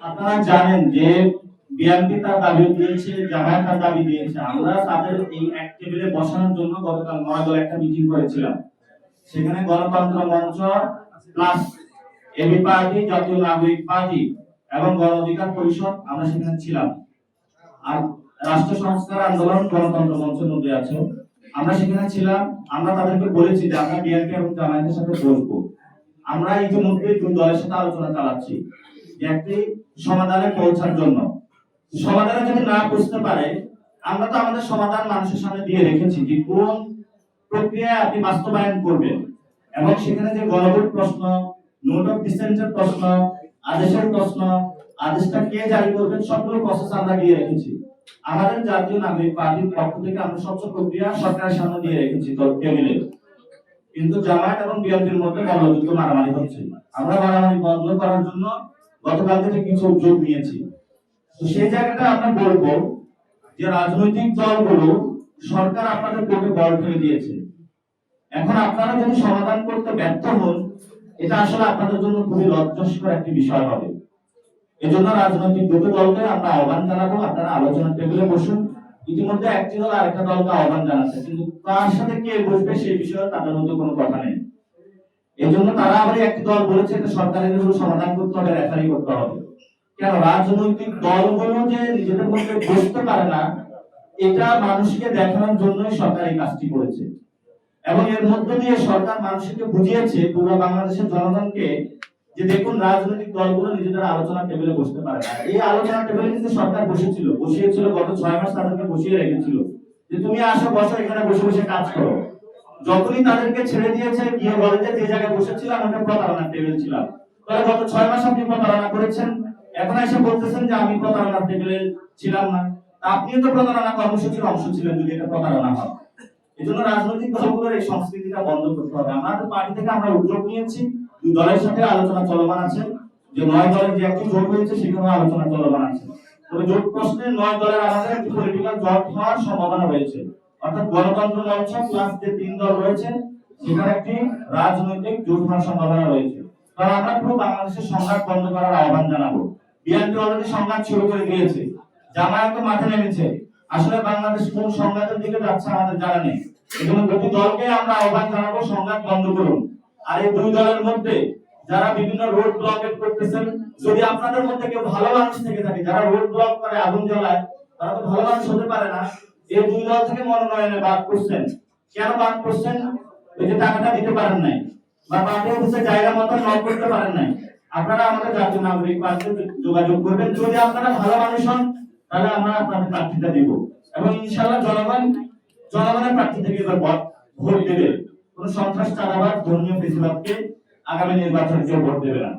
আপনারা জানেন যে বিএনপি তার দাবি দিয়েছে জামায়াত তার দাবি দিয়েছে। আমরা তাদের এই এক টেবিলে বসানোর জন্য গতকাল নয় দল একটা মিটিং করেছিলাম। সেখানে গণতন্ত্র মঞ্চ প্লাস এবি পার্টি, জাতীয় নাগরিক পার্টি এবং গণ অধিকার পরিষদ, আমরা সেখানে ছিলাম। আর রাষ্ট্র সংস্কার আন্দোলন গণতন্ত্র মঞ্চের মধ্যে আছে। আমরা সেখানে ছিলাম। আমরা তাদেরকে বলেছি যে আমরা বিএনপি এবং জামায়াতের সাথে বসবো। আমরা ইতিমধ্যে দুই দলের সাথে আলোচনা চালাচ্ছি। একটি সমাধানে পৌঁছার জন্য। সমাধানে যদি না বুঝতে পারে, আমরা তো আমাদের সমাধান মানুষের সামনে দিয়ে রেখেছি যে কোন প্রক্রিয়ায় আপনি বাস্তবায়ন করবেন। এবং সেখানে যে গণভোট প্রশ্ন, নোট অফ ডিসেন্টের প্রশ্ন, আদেশের প্রশ্ন, আদেশটা কে জারি করবেন সবগুলো প্রসেস আমরা দিয়ে রেখেছি। আমাদের জাতীয় নাগরিক পার্টির পক্ষ থেকে আমরা স্বচ্ছ প্রক্রিয়া সরকারের সামনে দিয়ে রেখেছি টেবিলে কিন্তু জামায়াত এবং বিএনপির মধ্যে মল্লযুদ্ধ মারামারি হচ্ছে। আমরা মারামারি বন্ধ করার জন্য গতকাল থেকে কিছু উদ্যোগ নিয়েছি। তো সেই জায়গাটা আমরা বলব যে রাজনৈতিক দলগুলো সরকার আপনাদের কোর্টে বল ফেলে দিয়েছে। এখন আপনারা যদি সমাধান করতে ব্যর্থ হন, এটা আসলে আপনাদের জন্য খুবই লজ্জাস্কর একটি বিষয় হবে। এজন্য রাজনৈতিক দুটো দলকে আমরা আহ্বান জানাব, আপনারা আলোচনার টেবিলে বসুন। ইতিমধ্যে একটি দল আরেকটা দলকে আহ্বান জানাচ্ছে, কিন্তু কার সাথে কে বসবে সেই বিষয়ে তাদের মধ্যে কোনো কথা নেই। এই তারা আবার একটি দল বলেছে এটা সরকারের জন্য সমাধান করতে হবে রেফারি করতে হবে। কেন? রাজনৈতিক দলগুলো যে নিজেদের মধ্যে বসতে পারে না, এটা মানুষকে দেখানোর জন্যই সরকার এই কাজটি করেছে। এবং এর মধ্য দিয়ে সরকার মানুষকে বুঝিয়েছে পুরো বাংলাদেশের জনগণকে, যে দেখুন রাজনৈতিক দলগুলো নিজেদের আলোচনা টেবিলে বসতে পারে না। এই আলোচনা টেবিলে কিন্তু সরকার বসেছিল। বসিয়েছিল গত ছয় মাস তাদেরকে বসিয়ে রেখেছিল। যে তুমি আসো, বসো, এখানে বসে বসে কাজ করো। যখনই তাদেরকে ছেড়ে দিয়েছে, গিয়ে বলে যে জায়গায় বসেছিলাম আমরা প্রতারণার টেবিল ছিলাম তাহলে গত ছয় মাস আপনি প্রতারণা করেছেন। এখন এসে বলতেছেন যে আমি প্রতারণার টেবিলে ছিলাম না। আপনিও তো প্রতারণা কর্মসূচির অংশ ছিলেন যদি এটা প্রতারণা হয়। এই জন্য রাজনৈতিক দলগুলোর এই সংস্কৃতিটা বন্ধ করতে হবে। আমাদের পার্টি থেকে আমরা উদ্যোগ নিয়েছি। দুই দলের সাথে আলোচনা চলমান আছে। যে নয় দলের যে একটি জোট হয়েছে সেখানে আলোচনা চলমান আছে। তবে জোট প্রশ্নে নয় দলের আমাদের একটি পলিটিক্যাল জট হওয়ার সম্ভাবনা রয়েছে। অর্থাৎ গণতন্ত্র প্লাস যে তিন দল রয়েছে, সেখানে একটি রাজনৈতিক জোট হওয়ার সম্ভাবনা রয়েছে। কারণ আমরা পুরো বাংলাদেশের সংঘাত বন্ধ করার আহ্বান জানাব। বিএনপি অলরেডি সংঘাত শুরু করে দিয়েছে। জামায়াত মাঠে নেমেছে। আসলে বাংলাদেশ কোন সংঘাতের দিকে যাচ্ছে আমাদের জানা নেই। দলকে আমরা আহ্বান জানাব, সংঘাত বন্ধ করুন। আর এই দুই দলের মধ্যে যারা বিভিন্ন রোড ব্লকেট করতেছেন, যদি আপনাদের মধ্যে কেউ ভালো মানুষ থেকে থাকে, যারা রোড ব্লক করে আগুন জ্বালায়, তারা তো ভালো মানুষ হতে পারে না। এই দুই দল থেকে মনোনয়নে বাদ করছেন কেন বাদ করছেন ওই যে টাকাটা দিতে পারেন নাই বা জায়গা মতো নক করতে পারেন নাই। আপনারা আমাদের নাগরিক যোগাযোগ করবেন। যদি আপনারা ভালো মানুষ হন, তাহলে আমরা আপনাদের প্রার্থীতা দিব। এবং ইনশাআল্লাহ জনগণ, জনগণের প্রার্থী থেকে এবার ভোট দেবে। কোন সন্ত্রাস চাঁদাবাদ ধর্মীয় বেশিরভাগকে আগামী নির্বাচনে কেউ ভোট দেবে না।